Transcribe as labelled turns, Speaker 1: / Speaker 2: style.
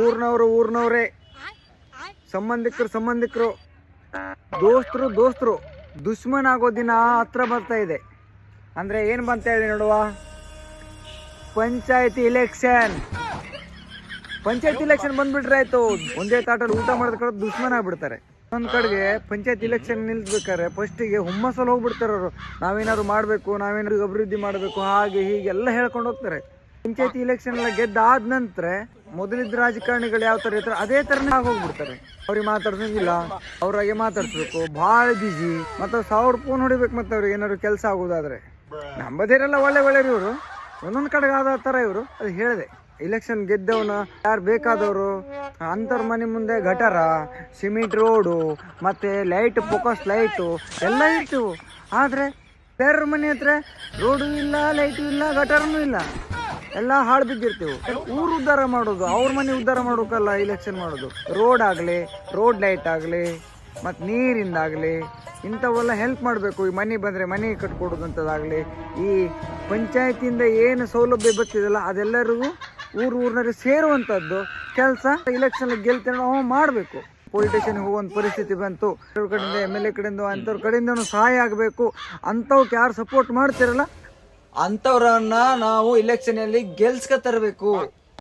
Speaker 1: ಊರ್ನವ್ರು ಊರ್ನವ್ರೆ. ಸಂಬಂಧಿಕರು ಸಂಬಂಧಿಕರು. ದೋಸ್ತರು ದೋಸ್ತರು ದುಶ್ಮನ್ ಆಗೋ ದಿನ ಹತ್ರ ಬರ್ತಾ ಇದೆ. ಅಂದ್ರೆ ಏನ್ ಬಂತ ಹೇಳಿ ನೋಡುವ? ಪಂಚಾಯತಿ ಇಲೆಕ್ಷನ್ ಪಂಚಾಯತ್ ಇಲೆಕ್ಷನ್ ಬಂದ್ಬಿಟ್ರೆ ಆಯ್ತು. ಒಂದೇ ತಾಟಲ್ಲಿ ಊಟ ಮಾಡಿದ ದುಶ್ಮನ್ ಆಗ್ಬಿಡ್ತಾರೆ. ಒಂದ್ ಕಡೆಗೆ ಪಂಚಾಯತ್ ಇಲೆಕ್ಷನ್ ನಿಲ್ಸ್ಬೇಕಾದ್ರೆ ಫಸ್ಟಿಗೆ ಹುಮ್ಮಸ್ಸಲ್ಲಿ ಹೋಗ್ಬಿಡ್ತಾರೆ ಅವರು. ನಾವೇನಾದ್ರು ಮಾಡಬೇಕು, ನಾವೇನಾದ್ರು ಅಭಿವೃದ್ಧಿ ಮಾಡಬೇಕು, ಹಾಗೆ ಹೀಗೆಲ್ಲ ಹೇಳ್ಕೊಂಡು ಹೋಗ್ತಾರೆ. ಪಂಚಾಯತಿ ಇಲೆಕ್ಷನ್ ಎಲ್ಲ ಗೆದ್ದಾದ ನಂತರ ಮೊದಲಿದ್ದ ರಾಜಕಾರಣಿಗಳು ಯಾವ ತರ ಇರ್ತಾರೆ ಅದೇ ತರನೇ ಆಗೋಗ್ಬಿಡ್ತಾರೆ. ಅವ್ರಿಗೆ ಮಾತಾಡ್ಸಂಗಿಲ್ಲ, ಅವ್ರಾಗೆ ಮಾತಾಡ್ಸ್ಬೇಕು, ಭಾಳ ಬಿಜಿ ಮತ್ತೆ ಸಾವಿರ ಫೋನ್ ಹೊಡಿಬೇಕು ಮತ್ತೆ ಅವ್ರಿಗೆ ಏನಾದ್ರು ಕೆಲಸ ಆಗೋದಾದ್ರೆ. ನಂಬದೇರೆಲ್ಲ ಒಳ್ಳೆ ಒಳ್ಳೆ ಇವರು. ಒಂದೊಂದು ಕಡೆಗೆ ಆದ ಥರ ಇವರು. ಅದು ಹೇಳಿದೆ ಇಲೆಕ್ಷನ್ ಗೆದ್ದವನ ಯಾರು ಬೇಕಾದವರು? ಅಂಥವ್ರ ಮನೆ ಮುಂದೆ ಗಟರ ಸಿಮೆಂಟ್ ರೋಡು ಮತ್ತೆ ಲೈಟ್ ಫೋಕಸ್ ಲೈಟು ಎಲ್ಲ ಇರ್ತೀವು. ಆದರೆ ಬೇರೆ ಮನೆ ಹತ್ರ ರೋಡು ಇಲ್ಲ ಲೈಟು ಇಲ್ಲ, ಗಟಾರನೂ ಇಲ್ಲ. ಎಲ್ಲ ಹಾಳು ಬಿದ್ದಿರ್ತೀವಿ. ಊರು ಉದ್ಧಾರ ಮಾಡೋದು, ಅವ್ರ ಮನೆ ಉದ್ಧಾರ ಮಾಡೋಕಲ್ಲ ಇಲೆಕ್ಷನ್ ಮಾಡೋದು. ರೋಡ್ ಆಗಲಿ ರೋಡ್ ಲೈಟ್ ಆಗಲಿ, ಮತ್ತು ನೀರಿಂದಾಗಲಿ ಇಂಥವೆಲ್ಲ ಹೆಲ್ಪ್ ಮಾಡಬೇಕು. ಈ ಮನೆ ಬಂದರೆ ಮನೆ ಕಟ್ಕೊಡೋದಂಥದ್ದಾಗಲಿ ಈ ಪಂಚಾಯತಿಯಿಂದ ಏನು ಸೌಲಭ್ಯ ಬರ್ತಿದೆಯಲ್ಲ ಅದೆಲ್ಲರಿಗೂ ಊರು ಊರಿನಲ್ಲಿ ಸೇರುವಂಥದ್ದು ಕೆಲಸ. ಇಲೆಕ್ಷನ್ ಗೆಲ್ತೇನೆ ನಾವು ಮಾಡಬೇಕು. ಪೊಲಿಟಿಷನ್ಗೆ ಹೋಗುವಂಥ ಪರಿಸ್ಥಿತಿ ಬಂತು. ಕಡೆಯಿಂದ ಎಂ ಎಲ್ ಎ ಕಡೆಯಿಂದ ಅಂಥವ್ರ ಕಡೆಯಿಂದನೂ ಸಹಾಯ ಆಗಬೇಕು. ಅಂಥವ್ಕೆ ಯಾರು ಸಪೋರ್ಟ್ ಮಾಡ್ತಿರಲ್ಲ ಅಂಥವ್ರನ್ನ ನಾವು ಇಲೆಕ್ಷನ್ ಅಲ್ಲಿ ಗೆಲ್ಸ್ಕ ತರಬೇಕು.